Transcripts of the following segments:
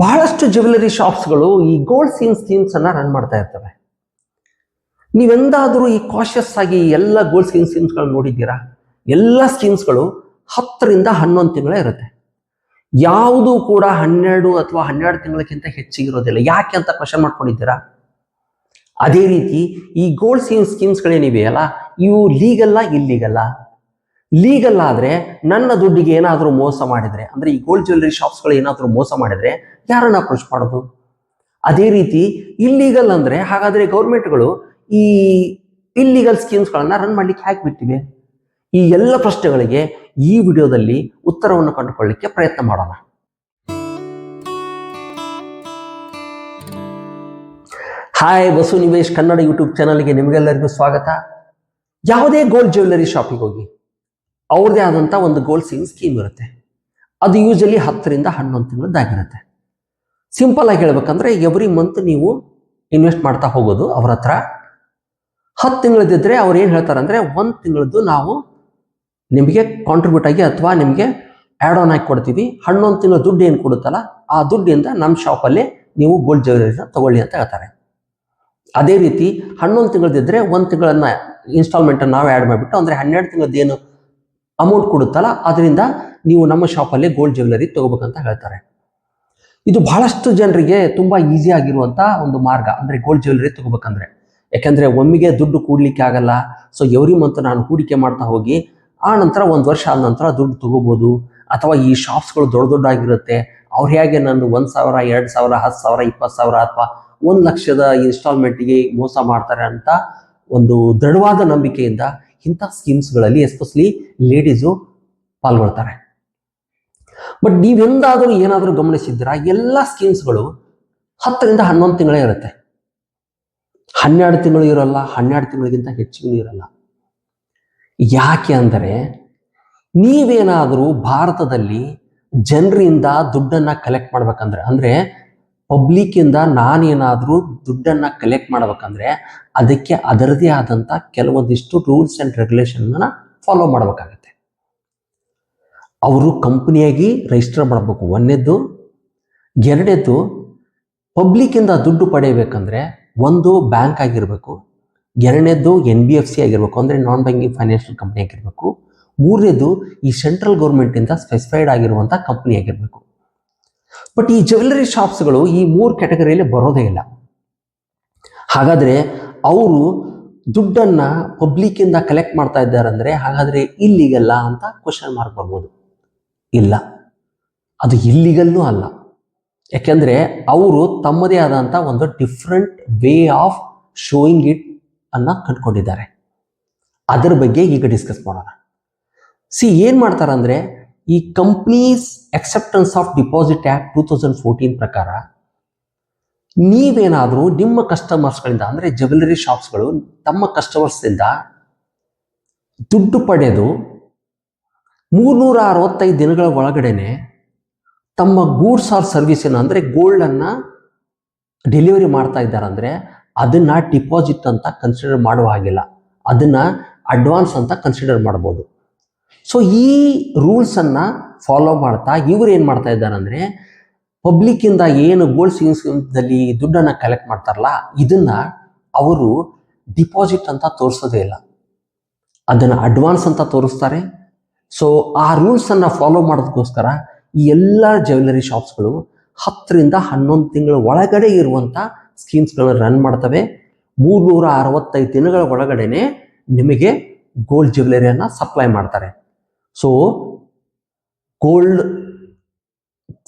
ಬಹಳಷ್ಟು ಜ್ಯುವೆಲರಿ ಶಾಪ್ಸ್ಗಳು ಈ ಗೋಲ್ಡ್ ಸೀನ್ ಸ್ಕೀಮ್ಸ್ ಅನ್ನ ರನ್ ಮಾಡ್ತಾ ಇರ್ತವೆ. ನೀವೆಂದಾದರೂ ಈ ಕಾಶಿಯಸ್ ಆಗಿ ಎಲ್ಲ ಗೋಲ್ಡ್ ಸ್ಕೀಮ್ ಸ್ಕೀಮ್ಸ್ಗಳು ನೋಡಿದ್ದೀರಾ? ಎಲ್ಲ ಸ್ಕೀಮ್ಸ್ಗಳು ಹತ್ತರಿಂದ ಹನ್ನೊಂದು ತಿಂಗಳೇ ಇರುತ್ತೆ. ಯಾವುದು ಕೂಡ ಹನ್ನೆರಡು ಅಥವಾ ಹನ್ನೆರಡು ತಿಂಗಳಕ್ಕಿಂತ ಹೆಚ್ಚಿಗಿರೋದಿಲ್ಲ ಯಾಕೆ ಅಂತ ಕ್ವಶನ್ ಮಾಡ್ಕೊಂಡಿದ್ದೀರಾ? ಅದೇ ರೀತಿ ಈ ಗೋಲ್ಡ್ ಸ್ಕೀಮ್ ಸ್ಕೀಮ್ಸ್ಗಳೇನಿವೆಯಲ್ಲ ಇವು ಲೀಗಲ್ಲ ಇಲ್ಲೀಗಲ್ಲ ಲೀಗಲ್ ಆದರೆ ನನ್ನ ದುಡ್ಡಿಗೆ ಏನಾದರೂ ಮೋಸ ಮಾಡಿದ್ರೆ, ಅಂದ್ರೆ ಈ ಗೋಲ್ಡ್ ಜ್ಯುವೆಲ್ಲರಿ ಶಾಪ್ಸ್ಗಳು ಏನಾದರೂ ಮೋಸ ಮಾಡಿದ್ರೆ ಯಾರನ್ನ ಅಪ್ರೋಚ್ ಮಾಡೋದು? ಅದೇ ರೀತಿ ಇಲ್ಲೀಗಲ್ ಅಂದ್ರೆ, ಹಾಗಾದ್ರೆ ಗೌರ್ಮೆಂಟ್ಗಳು ಈ ಇಲ್ಲೀಗಲ್ ಸ್ಕೀಮ್ಸ್ಗಳನ್ನು ರನ್ ಮಾಡ್ಲಿಕ್ಕೆ ಹಾಕಿ ಬಿಟ್ಟಿವೆ? ಈ ಎಲ್ಲ ಪ್ರಶ್ನೆಗಳಿಗೆ ಈ ವಿಡಿಯೋದಲ್ಲಿ ಉತ್ತರವನ್ನು ಕಂಡುಕೊಳ್ಳಲಿಕ್ಕೆ ಪ್ರಯತ್ನ ಮಾಡೋಣ. ಹಾಯ್ ಬಸು ನಿವೇಶ್ ಕನ್ನಡ ಯೂಟ್ಯೂಬ್ ಚಾನಲ್ಗೆ ನಿಮಗೆಲ್ಲರಿಗೂ ಸ್ವಾಗತ. ಯಾವುದೇ ಗೋಲ್ಡ್ ಜ್ಯುವೆಲ್ಲರಿ ಶಾಪಿಗೆ ಹೋಗಿ ಅವ್ರದ್ದೇ ಆದಂಥ ಒಂದು ಗೋಲ್ ಸೇವಿಂಗ್ ಸ್ಕೀಮ್ ಇರುತ್ತೆ. ಅದು ಯೂಶಲಿ ಹತ್ತರಿಂದ ಹನ್ನೊಂದು ತಿಂಗಳದ್ದಾಗಿರುತ್ತೆ. ಸಿಂಪಲ್ ಆಗಿ ಹೇಳ್ಬೇಕಂದ್ರೆ ಎವ್ರಿ ಮಂತ್ ನೀವು ಇನ್ವೆಸ್ಟ್ ಮಾಡ್ತಾ ಹೋಗೋದು ಅವ್ರ ಹತ್ರ. ಹತ್ತು ತಿಂಗಳದಿದ್ದರೆ ಅವ್ರು ಏನು ಹೇಳ್ತಾರೆ ಅಂದರೆ ಒಂದು ತಿಂಗಳದ್ದು ನಾವು ನಿಮಗೆ ಕಾಂಟ್ರಿಬ್ಯೂಟ್ ಆಗಿ ಅಥವಾ ನಿಮಗೆ ಆ್ಯಡ್ ಆನ್ ಆಗಿ ಕೊಡ್ತೀವಿ. ಹನ್ನೊಂದು ತಿಂಗಳ ದುಡ್ಡು ಏನು ಕೊಡುತ್ತಲ್ಲ, ಆ ದುಡ್ಡಿಂದ ನಮ್ಮ ಶಾಪಲ್ಲಿ ನೀವು ಗೋಲ್ಡ್ ಜ್ಯುವೆಲರಿನ ತಗೊಳ್ಳಿ ಅಂತ ಹೇಳ್ತಾರೆ. ಅದೇ ರೀತಿ ಹನ್ನೊಂದು ತಿಂಗಳದಿದ್ದರೆ ಒಂದು ತಿಂಗಳನ್ನ ಇನ್ಸ್ಟಾಲ್ಮೆಂಟನ್ನು ನಾವು ಆ್ಯಡ್ ಮಾಡಿಬಿಟ್ಟು ಅಂದರೆ ಹನ್ನೆರಡು ತಿಂಗಳದ್ದು ಏನು? ಅಮೌಂಟ್ ಕೊಡುತ್ತಲ್ಲ ಅದರಿಂದ ನೀವು ನಮ್ಮ ಶಾಪಲ್ಲೇ ಗೋಲ್ಡ್ ಜ್ಯುವೆಲರಿ ತಗೋಬೇಕಂತ ಹೇಳ್ತಾರೆ. ಇದು ಬಹಳಷ್ಟು ಜನರಿಗೆ ತುಂಬ ಈಸಿ ಆಗಿರುವಂಥ ಒಂದು ಮಾರ್ಗ, ಅಂದರೆ ಗೋಲ್ಡ್ ಜ್ಯುವೆಲರಿ ತಗೋಬೇಕಂದ್ರೆ. ಯಾಕೆಂದರೆ ಒಮ್ಮೆಗೆ ದುಡ್ಡು ಕೂಡ್ಲಿಕ್ಕೆ ಆಗಲ್ಲ ಸೊ ಎವ್ರಿ ಮಂತ್ ನಾನು ಹೂಡಿಕೆ ಮಾಡ್ತಾ ಹೋಗಿ, ಆ ನಂತರ ಒಂದು ವರ್ಷ ಆದ ನಂತರ ದುಡ್ಡು ತಗೋಬೋದು, ಅಥವಾ ಈ ಶಾಪ್ಸ್ಗಳು ದೊಡ್ಡ ದೊಡ್ಡ ಆಗಿರುತ್ತೆ, ಅವ್ರು ಹೇಗೆ ನಾನು ಒಂದು ಸಾವಿರ, ಎರಡು ಸಾವಿರ, ಹತ್ತು ಸಾವಿರ, ಇಪ್ಪತ್ತು ಸಾವಿರ, ಅಥವಾ ಒಂದು ಲಕ್ಷದ ಇನ್ಸ್ಟಾಲ್ಮೆಂಟ್ಗೆ ಮೋಸ ಮಾಡ್ತಾರೆ ಅಂತ ಒಂದು ದೃಢವಾದ ನಂಬಿಕೆಯಿಂದ ಇಂಥ ಸ್ಕೀಮ್ಸ್ಗಳಲ್ಲಿ ಎಸ್ಪೆಷಲಿ ಲೇಡೀಸು ಪಾಲ್ಗೊಳ್ತಾರೆ. ಬಟ್ ನೀವೆಂದಾದರೂ ಏನಾದರೂ ಗಮನಿಸಿದ್ದೀರಾ, ಎಲ್ಲ ಸ್ಕೀಮ್ಸ್ಗಳು ಹತ್ತರಿಂದ ಹನ್ನೊಂದು ತಿಂಗಳೇ ಇರುತ್ತೆ. ಹನ್ನೆರಡು ತಿಂಗಳು ಇರಲ್ಲ, ಹನ್ನೆರಡು ತಿಂಗಳಿಗಿಂತ ಹೆಚ್ಚಿಗೂ ಇರಲ್ಲ. ಯಾಕೆ ಅಂದರೆ, ನೀವೇನಾದರೂ ಭಾರತದಲ್ಲಿ ಜನರಿಂದ ದುಡ್ಡನ್ನು ಕಲೆಕ್ಟ್ ಮಾಡ್ಬೇಕಂದ್ರೆ, ಅಂದ್ರೆ ಪಬ್ಲಿಕ್ಕಿಂದ ನಾನೇನಾದರೂ ದುಡ್ಡನ್ನ ಕಲೆಕ್ಟ್ ಮಾಡ್ಬೇಕಂದ್ರೆ ಅದಕ್ಕೆ ಅದರದೇ ಆದಂಥ ಕೆಲವೊಂದಿಷ್ಟು ರೂಲ್ಸ್ ಆ್ಯಂಡ್ ರೆಗ್ಯುಲೇಷನ್ನ ಫಾಲೋ ಮಾಡಬೇಕಾಗತ್ತೆ. ಅವರು ಕಂಪ್ನಿಯಾಗಿ ರಿಜಿಸ್ಟರ್ ಮಾಡಬೇಕು. ಒಂದನೇದ್ದು ಎರಡನೇದ್ದು ಪಬ್ಲಿಕ್ಕಿಂದ ದುಡ್ಡು ಪಡೆಯಬೇಕಂದ್ರೆ ಒಂದು ಬ್ಯಾಂಕ್ ಆಗಿರಬೇಕು. ಎರಡನೇದ್ದು ಎನ್ ಬಿ ಎಫ್ ಸಿ ಆಗಿರಬೇಕು. ಅಂದರೆ ನಾನ್ ಬ್ಯಾಂಕಿಂಗ್ ಫೈನಾನ್ಷಿಯಲ್ ಕಂಪ್ನಿ ಆಗಿರಬೇಕು. ಮೂರನೇದು ಈ ಸೆಂಟ್ರಲ್ ಗೌರ್ಮೆಂಟಿಂದ ಸ್ಪೆಸಿಫೈಡ್ ಆಗಿರುವಂಥ ಕಂಪ್ನಿ ಆಗಿರಬೇಕು. ಬಟ್ ಈ ಜ್ಯುವೆಲ್ಲರಿ ಶಾಪ್ಸ್ಗಳು ಈ ಮೂರು ಕ್ಯಾಟಗರಿಯಲ್ಲಿ ಬರೋದೇ ಇಲ್ಲ. ಹಾಗಾದರೆ ಅವರು ದುಡ್ಡನ್ನು ಪಬ್ಲಿಕ್ಕಿಂದ ಕಲೆಕ್ಟ್ ಮಾಡ್ತಾ ಇದ್ದಾರೆ ಅಂದರೆ ಹಾಗಾದರೆ ಇಲ್ಲಿಗಲ್ಲ ಅಂತ ಕ್ವಶನ್ ಮಾರ್ಕ್ ಬರ್ಬೋದು. ಇಲ್ಲ. ಅದು ಇಲ್ಲಿಗಲ್ಲೂ ಅಲ್ಲ. ಯಾಕೆಂದರೆ ಅವರು ತಮ್ಮದೇ ಆದಂಥ ಒಂದು different way of showing it ಅನ್ನ ಕಂಡುಕೊಂಡಿದ್ದಾರೆ. ಅದರ ಬಗ್ಗೆ ಈಗ ಡಿಸ್ಕಸ್ ಮಾಡೋಣ. ಸಿ ಏನು ಮಾಡ್ತಾರೆ ಅಂದರೆ ಈ companies acceptance of deposit act two thousand fourteen ಪ್ರಕಾರ ನೀವೇನಾದರೂ ನಿಮ್ಮ ಕಸ್ಟಮರ್ಸ್ಗಳಿಂದ ಅಂದರೆ ಜ್ಯುವೆಲರಿ ಶಾಪ್ಸ್ಗಳು ತಮ್ಮ ಕಸ್ಟಮರ್ಸಿಂದ ದುಡ್ಡು ಪಡೆದು ಮೂರ್ನೂರ ಅರವತ್ತೈದು ದಿನಗಳ ಒಳಗಡೆನೆ ತಮ್ಮ ಗೂಡ್ಸ್ ಆರ್ ಸರ್ವಿಸನ್ನು ಅಂದರೆ ಗೋಲ್ಡನ್ನು ಡೆಲಿವರಿ ಮಾಡ್ತಾ ಇದ್ದಾರೆ ಅಂದರೆ ಅದನ್ನ ಡಿಪಾಸಿಟ್ ಅಂತ ಕನ್ಸಿಡರ್ ಮಾಡುವ ಹಾಗಿಲ್ಲ. ಅದನ್ನು ಅಡ್ವಾನ್ಸ್ ಅಂತ ಕನ್ಸಿಡರ್ ಮಾಡ್ಬೋದು. ಸೊ ಈ ರೂಲ್ಸನ್ನು ಫಾಲೋ ಮಾಡ್ತಾ ಇವ್ರು ಏನು ಮಾಡ್ತಾ ಇದ್ದಾರೆ ಅಂದರೆ ಪಬ್ಲಿಕ್ಕಿಂದ ಏನು ಗೋಲ್ಡ್ ಸೇವಿಂಗ್ಸ್ದಲ್ಲಿ ದುಡ್ಡನ್ನು ಕಲೆಕ್ಟ್ ಮಾಡ್ತಾರಲ್ಲ, ಇದನ್ನು ಅವರು ಡಿಪಾಸಿಟ್ ಅಂತ ತೋರಿಸೋದೇ ಇಲ್ಲ. ಅದನ್ನು ಅಡ್ವಾನ್ಸ್ ಅಂತ ತೋರಿಸ್ತಾರೆ. ಸೊ ಆ ರೂಲ್ಸನ್ನು ಫಾಲೋ ಮಾಡೋದಕ್ಕೋಸ್ಕರ ಈ ಎಲ್ಲ ಜ್ಯುವೆಲ್ಲರಿ ಶಾಪ್ಸ್ಗಳು ಹತ್ತರಿಂದ ಹನ್ನೊಂದು ತಿಂಗಳ ಒಳಗಡೆ ಇರುವಂಥ ಸ್ಕೀಮ್ಸ್ಗಳನ್ನ ರನ್ ಮಾಡ್ತವೆ. ಮೂರ್ನೂರ ಅರವತ್ತೈದು ದಿನಗಳ ಒಳಗಡೆನೆ ನಿಮಗೆ ಗೋಲ್ಡ್ ಜ್ಯುವೆಲರಿಯನ್ನು ಸಪ್ಲೈ ಮಾಡ್ತಾರೆ. ಸೊ ಗೋಲ್ಡ್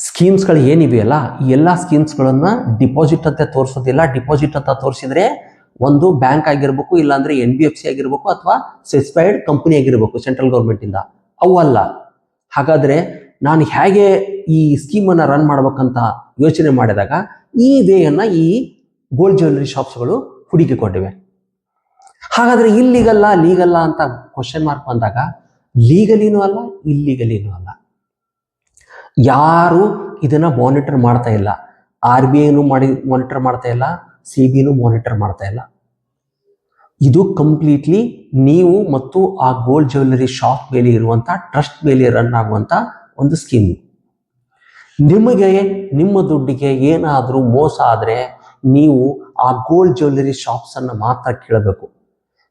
ಸ್ಕೀಮ್ಸ್ಗಳು ಏನಿವೆಯಲ್ಲ ಈ ಎಲ್ಲ ಸ್ಕೀಮ್ಸ್ಗಳನ್ನು ಡಿಪಾಸಿಟ್ ಅಂತ ತೋರಿಸೋದಿಲ್ಲ. ಡಿಪಾಸಿಟ್ ಅಂತ ತೋರಿಸಿದ್ರೆ ಒಂದು ಬ್ಯಾಂಕ್ ಆಗಿರ್ಬೇಕು, ಇಲ್ಲಾಂದ್ರೆ ಎನ್ ಬಿ ಎಫ್ ಸಿ ಆಗಿರ್ಬೇಕು ಅಥವಾ ಸ್ಪೆಸಿಫೈಡ್ ಕಂಪನಿ ಆಗಿರ್ಬೇಕು ಸೆಂಟ್ರಲ್ ಗೌರ್ಮೆಂಟಿಂದ ಅವು ಅಲ್ಲ. ಹಾಗಾದ್ರೆ ನಾನು ಹೇಗೆ ಈ ಸ್ಕೀಮನ್ನು ರನ್ ಮಾಡ್ಬೇಕಂತ ಯೋಚನೆ ಮಾಡಿದಾಗ ಈ ವೇಯನ್ನು ಈ ಗೋಲ್ಡ್ ಜ್ಯುವೆಲ್ಲರಿ ಶಾಪ್ಸ್ಗಳು ಹುಡುಕಿಕೊಂಡಿವೆ. ಹಾಗಾದ್ರೆ ಇಲ್ಲಿಗಲ್ಲ ಲೀಗಲ್ಲ ಅಂತ ಕ್ವಶನ್ ಮಾರ್ಕ್ ಬಂದಾಗ ಲೀಗಲಿನೂ ಅಲ್ಲ ಇಲ್ಲಿಗಲಿನೂ ಅಲ್ಲ. ಯಾರು ಇದನ್ನ ಮಾನಿಟರ್ ಮಾಡ್ತಾ ಇಲ್ಲ ಆರ್ ಬಿ ಐನು ಮಾಡಿ ಮಾನಿಟರ್ ಮಾಡ್ತಾ ಇಲ್ಲ ಸಿ ಬಿನೂ ಮಾನಿಟರ್ ಮಾಡ್ತಾ ಇಲ್ಲ. ಇದು ಕಂಪ್ಲೀಟ್ಲಿ ನೀವು ಮತ್ತು ಆ ಗೋಲ್ಡ್ ಜ್ಯುವೆಲ್ಲರಿ ಶಾಪ್ ಮೇಲೆ ಇರುವಂಥ ಟ್ರಸ್ಟ್ ಮೇಲೆ ರನ್ ಆಗುವಂಥ ಒಂದು ಸ್ಕೀಮ್ ನಿಮಗೆ, ನಿಮ್ಮ ದುಡ್ಡಿಗೆ ಏನಾದರೂ ಮೋಸ ಆದರೆ ನೀವು ಆ ಗೋಲ್ಡ್ ಜ್ಯುವೆಲ್ಲರಿ ಶಾಪ್ಸನ್ನು ಮಾತ್ರ ಕೇಳಬೇಕು.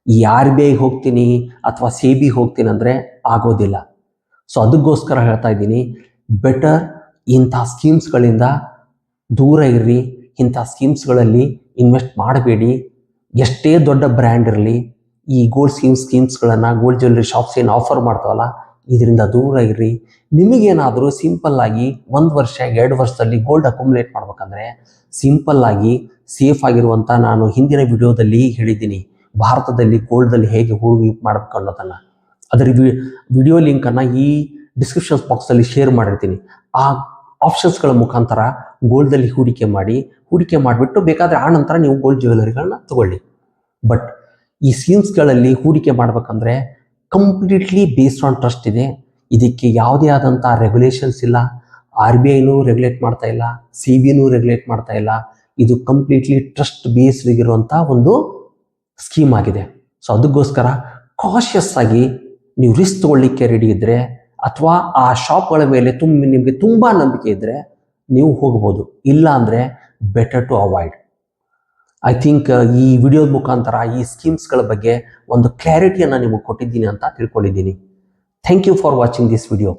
ಈ ಆರ್ ಬಿ ಐಗೆ ಹೋಗ್ತೀನಿ ಅಥವಾ ಸಿ ಬಿ ಹೋಗ್ತೀನಿ ಅಂದರೆ ಆಗೋದಿಲ್ಲ. ಸೊ ಅದಕ್ಕೋಸ್ಕರ ಹೇಳ್ತಾ ಇದ್ದೀನಿ ಬೆಟರ್ ಇಂಥ ಸ್ಕೀಮ್ಸ್ಗಳಿಂದ ದೂರ ಇರ್ರಿ, ಇಂಥ ಸ್ಕೀಮ್ಸ್ಗಳಲ್ಲಿ ಇನ್ವೆಸ್ಟ್ ಮಾಡಬೇಡಿ. ಎಷ್ಟೇ ದೊಡ್ಡ ಬ್ರ್ಯಾಂಡ್ ಇರಲಿ, ಈ ಗೋಲ್ಡ್ ಸ್ಕೀಮ್ ಸ್ಕೀಮ್ಸ್ಗಳನ್ನು ಗೋಲ್ಡ್ ಜ್ಯುವೆಲ್ಲರಿ ಶಾಪ್ಸ್ ಏನು ಆಫರ್ ಮಾಡ್ತಾವಲ್ಲ, ಇದರಿಂದ ದೂರ ಇರ್ರಿ. ನಿಮಗೇನಾದರೂ ಸಿಂಪಲ್ ಆಗಿ ಒಂದು ವರ್ಷ, ಎರಡು ವರ್ಷದಲ್ಲಿ ಗೋಲ್ಡ್ ಅಕ್ಯುಮುಲೇಟ್ ಮಾಡ್ಬೇಕಂದ್ರೆ ಸಿಂಪಲ್ ಆಗಿ ಸೇಫ್ ಆಗಿರುವಂಥ ನಾನು ಹಿಂದಿನ ವಿಡಿಯೋದಲ್ಲಿ ಹೇಳಿದ್ದೀನಿ. ಭಾರತದಲ್ಲಿ ಗೋಲ್ಡಲ್ಲಿ ಹೇಗೆ ಹೂಡಿಕೆ ಮಾಡಬೇಕು ಅನ್ನೋದನ್ನು. ಅದರ ವಿಡಿಯೋ ಲಿಂಕನ್ನು ಈ ಡಿಸ್ಕ್ರಿಪ್ಷನ್ ಬಾಕ್ಸಲ್ಲಿ ಶೇರ್ ಮಾಡಿರ್ತೀನಿ. ಆ ಆಪ್ಷನ್ಸ್ಗಳ ಮುಖಾಂತರ ಗೋಲ್ಡಲ್ಲಿ ಹೂಡಿಕೆ ಮಾಡಿ, ಹೂಡಿಕೆ ಮಾಡಿಬಿಟ್ಟು ಬೇಕಾದರೆ ಆ ನಂತರ ನೀವು ಗೋಲ್ಡ್ ಜ್ಯುವೆಲರಿಗಳನ್ನ ತಗೊಳ್ಳಿ. ಬಟ್ ಈ ಸ್ಕೀಮ್ಸ್ಗಳಲ್ಲಿ ಹೂಡಿಕೆ ಮಾಡಬೇಕಂದ್ರೆ ಕಂಪ್ಲೀಟ್ಲಿ ಬೇಸ್ಡ್ ಆನ್ ಟ್ರಸ್ಟ್ ಇದೆ. ಇದಕ್ಕೆ ಯಾವುದೇ ಆದಂಥ ರೆಗ್ಯುಲೇಷನ್ಸ್ ಇಲ್ಲ. ಆರ್ ಬಿ ಐನೂ ರೆಗ್ಯುಲೇಟ್ ಮಾಡ್ತಾ ಇಲ್ಲ. ಸಿ ಬಿನೂ ರೆಗ್ಯುಲೇಟ್ ಮಾಡ್ತಾ ಇಲ್ಲ. ಇದು ಕಂಪ್ಲೀಟ್ಲಿ ಟ್ರಸ್ಟ್ ಬೇಸ್ಡ್ ಇರುವಂಥ ಒಂದು ಸ್ಕೀಮ್ ಆಗಿದೆ. ಸೊ ಅದಕ್ಕೋಸ್ಕರ ಕಾಶಿಯಸ್ ಆಗಿ ನೀವು ರಿಸ್ಕ್ ತಗೊಳ್ಳಿಕ್ಕೆ ರೆಡಿ ಇದ್ದರೆ ಅಥವಾ ಆ ಶಾಪ್ಗಳ ಮೇಲೆ ತುಂಬ ನಿಮಗೆ ತುಂಬ ನಂಬಿಕೆ ಇದ್ದರೆ ನೀವು ಹೋಗ್ಬೋದು. ಇಲ್ಲ ಅಂದರೆ better to avoid I think ಈ ವಿಡಿಯೋದ ಮುಖಾಂತರ ಈ ಸ್ಕೀಮ್ಸ್ಗಳ ಬಗ್ಗೆ ಒಂದು ಕ್ಲಾರಿಟಿಯನ್ನು ನಿಮಗೆ ಕೊಟ್ಟಿದ್ದೀನಿ ಅಂತ ತಿಳ್ಕೊಂಡಿದ್ದೀನಿ. Thank you for watching this video